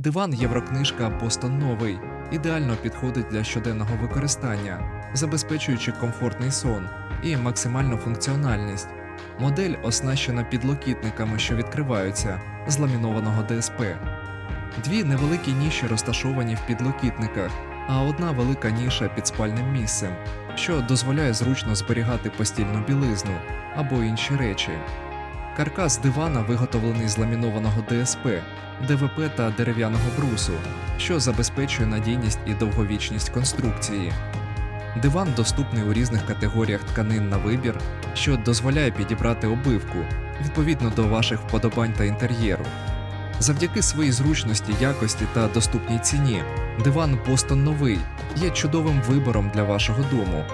Диван Єврокнижка Бостон ідеально підходить для щоденного використання, забезпечуючи комфортний сон і максимальну функціональність. Модель оснащена підлокітниками, що відкриваються з ламінованого ДСП. Дві невеликі ніші розташовані в підлокітниках, а одна велика ніша під спальним місцем, що дозволяє зручно зберігати постільну білизну або інші речі. Каркас дивана виготовлений з ламінованого ДСП, ДВП та дерев'яного брусу, що забезпечує надійність і довговічність конструкції. Диван доступний у різних категоріях тканин на вибір, що дозволяє підібрати обивку відповідно до ваших вподобань та інтер'єру. Завдяки своїй зручності, якості та доступній ціні, диван Бостон новий є чудовим вибором для вашого дому,